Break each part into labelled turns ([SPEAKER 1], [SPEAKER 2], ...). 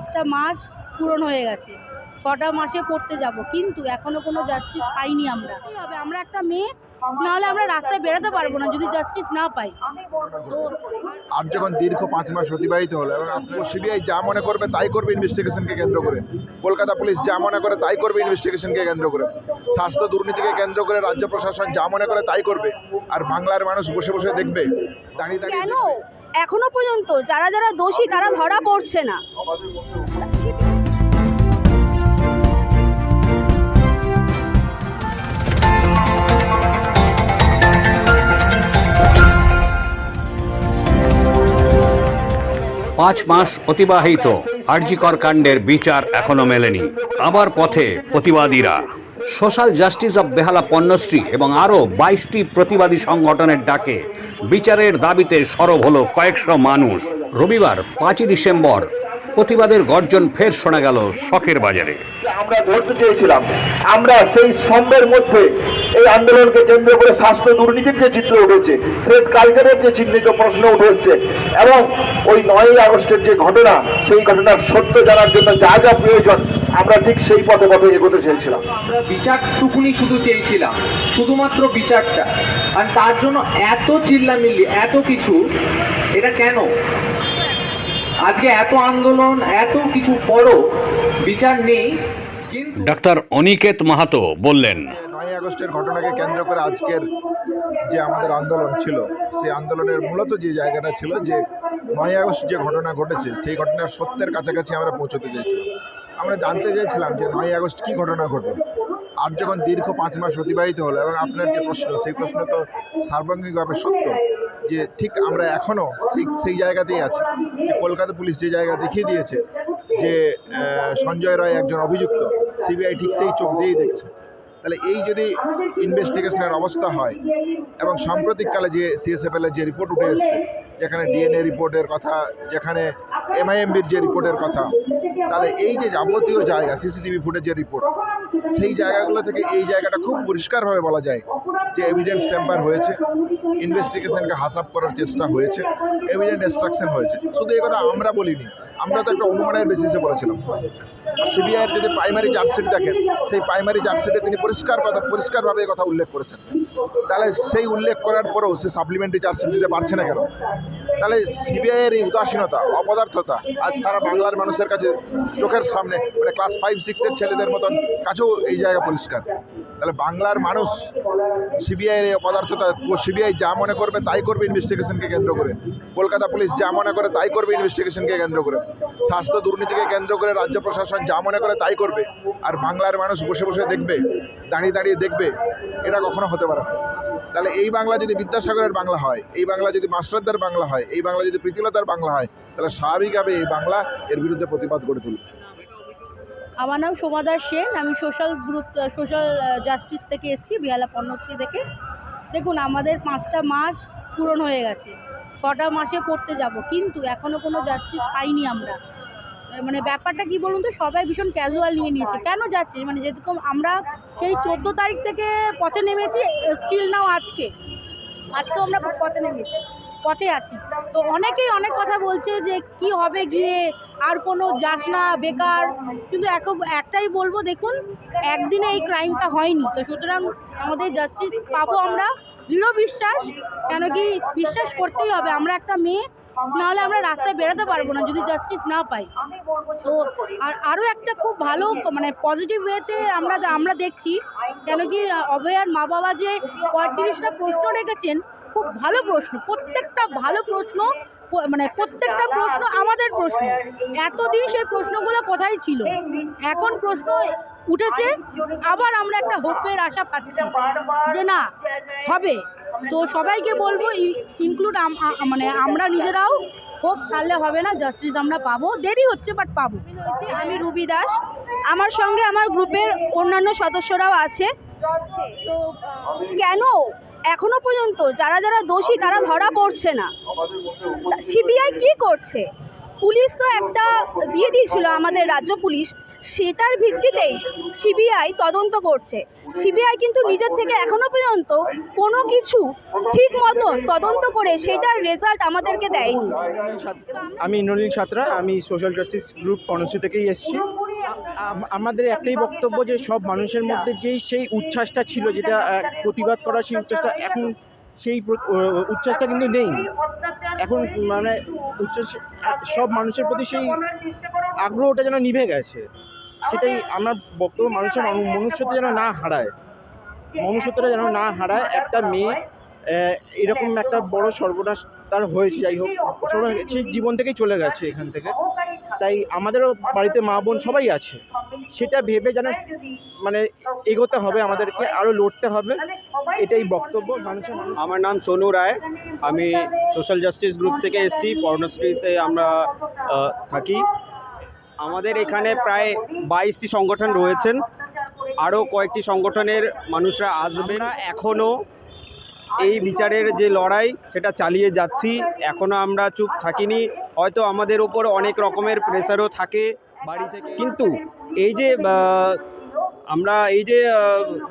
[SPEAKER 1] পাঁচটা মাস পূরণ হয়ে গেছে। ছটা মাসে পড়তে যাব কিন্তু এখনও কোনো জাস্টিস পাইনি আমরা। হবে আমরা একটা মেয়ে নাহলে আমরা রাস্তায় বেরোতে পারব না যদি জাস্টিস না পাই। তো
[SPEAKER 2] আর যখন দীর্ঘ পাঁচ মাস অতিবাহিত হলো এবং সিবিআই যা মনে করবে তাই করবে ইনভেস্টিগেশনকে কেন্দ্র করে। কলকাতা পুলিশ যা মনে করে তাই করবে ইনভেস্টিগেশনকে কেন্দ্র করে। স্বাস্থ্য দুর্নীতিকে কেন্দ্র করে রাজ্য প্রশাসন যা মনে করে তাই করবে। আর বাংলার মানুষ বসে বসে দেখবে দাঁড়িয়ে দাঁড়িয়ে।
[SPEAKER 3] এখনও পর্যন্ত যারা যারা দোষী, তারা ধরা পড়ছে না।
[SPEAKER 4] পাঁচ মাস অতিবাহিত। আরজিকর কাণ্ডের বিচার এখনও মেলেনি। আবার পথে প্রতিবাদীরা। Social justice of Behala Panyashree এবং আরও বাইশটি প্রতিবাদী সংগঠনের ডাকে। বিচারের দাবিতে সরব হলো কয়েকশো মানুষ। রবিবার পাঁচই ডিসেম্বর প্রতিবাদের গর্জন ফের শোনা গেল শখের বাজারে।
[SPEAKER 5] আমরা ধরতে চেয়েছিলাম। আমরা সেই স্তম্ভের মধ্যে এই আন্দোলনকে কেন্দ্র করে স্বাস্থ্য দুর্নীতির যে চিত্র উঠেছে থ্রেড কালচারের যে চিহ্নিত প্রশ্ন উঠে এসছে এবং ওই নয়ই আগস্টের যে ঘটনা সেই ঘটনার সত্য জানার জন্য যা যা প্রয়োজন আমরা ঠিক সেই পথে পথে এগোতে চেয়েছিলাম।
[SPEAKER 6] আমরা বিচারটুকুনি শুধু চেয়েছিলাম শুধুমাত্র বিচারটা। আর তার জন্য এত চিল্লামিল্লি এত কিছু এটা কেন? আজকে এত আন্দোলন এত কিছু পরও বিচার নেই
[SPEAKER 4] ডাক্তার অনিকেত মাহাতো বললেন।
[SPEAKER 2] নয় আগস্টের ঘটনাকে কেন্দ্র করে আজকের যে আমাদের আন্দোলন ছিল সেই আন্দোলনের মূলত যে জায়গাটা ছিল যে নয় আগস্ট যে ঘটনা ঘটেছে সেই ঘটনার সত্যের কাছাকাছি আমরা পৌঁছতে চাইছিলাম। আমরা জানতে চাইছিলাম যে নয় আগস্ট কী ঘটনা ঘটল। আর যখন দীর্ঘ পাঁচ মাস অতিবাহিত হলো এবং আপনার যে প্রশ্ন সেই প্রশ্ন তো সার্বঙ্গিকভাবে সত্য। যে ঠিক আমরা এখনও সেই সেই জায়গাতেই আছি। যে কলকাতা পুলিশ যে জায়গা দেখিয়ে দিয়েছে যে সঞ্জয় রায় একজন অভিযুক্ত, সিবিআই ঠিক সেই চোখ দিয়েই দেখছে। তাহলে এই যদি ইনভেস্টিগেশনের অবস্থা হয় এবং সাম্প্রতিককালে যে সিএসএফএলের যে রিপোর্ট উঠে এসছে, যেখানে ডিএনএ রিপোর্টের কথা, যেখানে এমআইএমবির যে রিপোর্টের কথা, তাহলে এই যে যাবতীয় জায়গা সিসিটিভি ফুটেজের রিপোর্ট, সেই জায়গাগুলো থেকে এই জায়গাটা খুব পরিষ্কারভাবে বলা যায় যে এভিডেন্স টেম্পার হয়েছে ইনভেস্টিগেশনকে হাসাপ করার চেষ্টা হয়েছে এভিডেন্ট এক্সট্রাকশন হয়েছে। শুধু এই কথা আমরা বলিনি, আমরা তো একটা অনুমানের বেসিসে বলেছিলাম। সিবিআইয়ের যদি প্রাইমারি চার্জশিট দেখেন, সেই প্রাইমারি চার্জশিটে তিনি পরিষ্কার কথা, পরিষ্কারভাবে কথা উল্লেখ করেছেন। তাহলে সেই উল্লেখ করার পরেও সে সাপ্লিমেন্টারি চার্জশিট দিতে পারছে না কেন? তাহলে সিবিআইয়ের এই উদাসীনতা, অপদার্থতা আজ সারা বাংলার মানুষের কাছে চোখের সামনে মানে ক্লাস ফাইভ সিক্সের ছেলেদের মতন কাছেও এই জায়গা পরিষ্কার। তাহলে বাংলার মানুষ সিবিআইয়ের এই অপদার্থতা সিবিআই যা মনে করবে তাই করবে ইনভেস্টিগেশনকে কেন্দ্র করে। কলকাতা পুলিশ যা মনে করে তাই করবে ইনভেস্টিগেশনকে কেন্দ্র করে। স্বাস্থ্য দুর্নীতিকে কেন্দ্র করে রাজ্য প্রশাসন যা মনে করে তাই করবে। আর বাংলার মানুষ বসে বসে দেখবে, দাঁড়িয়ে দাঁড়িয়ে দেখবে, এটা কখনো হতে পারে না। তাহলে এই বাংলা যদি বিদ্যাসাগরের বাংলা হয়, এই বাংলা যদি মাস্টারদার বাংলা হয়, এই বাংলা যদি প্রীতিলতার বাংলা হয়, তাহলে স্বাভাবিকভাবে এই বাংলা এর বিরুদ্ধে প্রতিবাদ গড়ে তুলবে।
[SPEAKER 1] আমার নাম সোমাদার সেন, আমি সোশ্যাল গ্রুপ সোশ্যাল জাস্টিস থেকে এসেছি বিহালা পণ্যশ্রী থেকে। দেখুন, আমাদের পাঁচটা মাস পূরণ হয়ে গেছে। ছটা মাসে পড়তে যাব, কিন্তু এখনও কোনো জাস্টিস পাইনি আমরা। মানে ব্যাপারটা কি বলুন তো, সবাই ভীষণ ক্যাজুয়াল নিয়ে নিয়েছে। কেন যাচ্ছে? মানে যেরকম আমরা সেই চোদ্দ তারিখ থেকে পথে নেমেছি স্টিল নাও আজকে। আজকেও আমরা পথে নেমেছি, পথে আছি। তো অনেকেই অনেক কথা বলছে যে কি হবে গিয়ে আর কোনো যাস না, বেকার। কিন্তু এক- একটাই বলব, দেখুন, একদিনে এই ক্রাইমটা হয়নি। তো সুতরাং আমাদের জাস্টিস পাবো আমরা। দৃঢ় বিশ্বাস, কেন কি বিশ্বাস করতেই হবে। আমরা একটা মেয়ে, নাহলে আমরা রাস্তায় বেরোতে পারব না যদি জাস্টিস না পাই। তো আর আরও একটা খুব ভালো মানে পজিটিভ ওয়েতে আমরা আমরা দেখছি, কেন কি অভয়ার মা বাবা যে পঁয়ত্রিশটা প্রশ্ন রেখেছেন, খুব ভালো প্রশ্ন, প্রত্যেকটা ভালো প্রশ্ন মানে প্রত্যেকটা প্রশ্ন আমাদের প্রশ্ন। এতদিন সেই প্রশ্নগুলো কোথায় ছিল? এখন প্রশ্ন উঠেছে, আবার আমরা একটা হোপের আশা পাচ্ছি যে না, হবে। তো সবাইকে বলব ইনক্লুড মানে আমরা নিজেরাও হোপ ছাড়লে হবে না জাস্টিস আমরা পাবো। দেরি হচ্ছে বাট পাবো।
[SPEAKER 3] আমি রুবি দাস। আমার সঙ্গে আমার গ্রুপের অন্যান্য সদস্যরাও আছে। তো কেন এখনও পর্যন্ত যারা যারা দোষী তারা ধরা পড়ছে না। সিবিআই কি করছে? পুলিশ তো একটা দিয়ে দিয়েছিল আমাদের রাজ্য পুলিশ, সেটার ভিত্তিতেই সিবিআই তদন্ত করছে। সিবিআই কিন্তু নিজের থেকে এখনও পর্যন্ত কোনো কিছু ঠিক মতন তদন্ত করে সেটার রেজাল্ট আমাদেরকে দেয়নি।
[SPEAKER 7] আমি ইন্দ্রনীল সাঁতরা, আমি সোশ্যাল জাস্টিস গ্রুপ কর্ণশ্রী থেকেই এসেছি। আমাদের একটাই বক্তব্য যে সব মানুষের মধ্যে যেই সেই উচ্ছ্বাসটা ছিল যেটা প্রতিবাদ করার সেই উচ্ছ্বাসটা, এখন সেই উচ্ছ্বাসটা কিন্তু নেই। এখন মানে উচ্ছ্বাস সব মানুষের প্রতি সেই আগ্রহটা যেন নিভে গেছে, সেটাই আমার বক্তব্য। মানুষের মানু- মনুষ্যত্ব যেন না হারায়, মনুষ্যত্বটা যেন না হারায়, একটা মেয়ে এরকম একটা বড় সর্বনাশ তার হয়েছে, যাই হোক, সর্বনাশ সে জীবন থেকেই চলে গেছে এখান থেকে। তাই আমাদেরও বাড়িতে মা বোন সবাই আছে। সেটা ভেবে যেন মানে এগোতে হবে আমাদেরকে আরও লড়তে হবে। এটাই বক্তব্য মানুষের
[SPEAKER 8] আমার নাম সোনু রায়। আমি সোশ্যাল জাস্টিস গ্রুপ থেকে এসেছি পর্ণশ্রীতে আমরা থাকি। আমাদের এখানে প্রায় বাইশটি সংগঠন রয়েছেন। আরও কয়েকটি সংগঠনের মানুষরা আসবেন। এখনও এই বিচারের যে লড়াই, সেটা চালিয়ে যাচ্ছি। এখনও আমরা চুপ থাকিনি। হয়তো আমাদের ওপর অনেক রকমের প্রেশারও থাকে বাড়ি থেকে। কিন্তু এই যে আমরা এই যে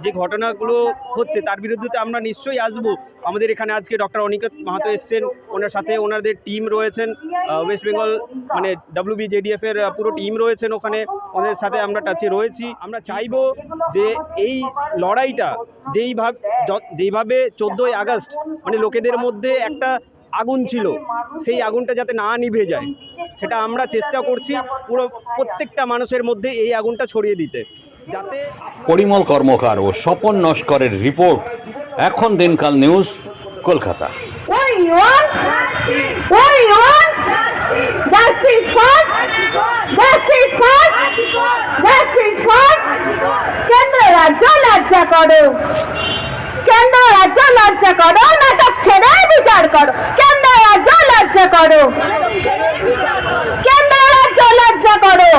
[SPEAKER 8] যে ঘটনাগুলো হচ্ছে, তার বিরুদ্ধে আমরা নিশ্চয়ই আসব। আমাদের এখানে আজকে ডক্টর অনিকেত মাহাতো এসছেন, ওনার সাথে ওনাদের টিম রয়েছেন ওয়েস্ট বেঙ্গল মানে ডাব্লিউবি জেডিএফ এর পুরো টিম রয়েছেন ওখানে, ওদের সাথে আমরা টাচে রয়েছি। আমরা চাইব যে এই লড়াইটা যেইভাবে যেইভাবে চোদ্দোই আগস্ট মানে লোকেদের মধ্যে একটা আগুন ছিল, সেই আগুনটা যাতে না নিভে যায়, সেটা আমরা চেষ্টা করছি পুরো প্রত্যেকটা মানুষের মধ্যে এই আগুনটা ছড়িয়ে দিতে।
[SPEAKER 4] পরিমল কর্মকার ও স্বপন নস্করের রিপোর্ট এখন দিনকাল নিউজ কলকাতা।
[SPEAKER 9] রাজ্য করো কেন্দ্র রাজ্য করো নাটক বিচার করো কেন্দ্র রাজ্য করো কেন্দ্র রাজ্য লজ্জা করো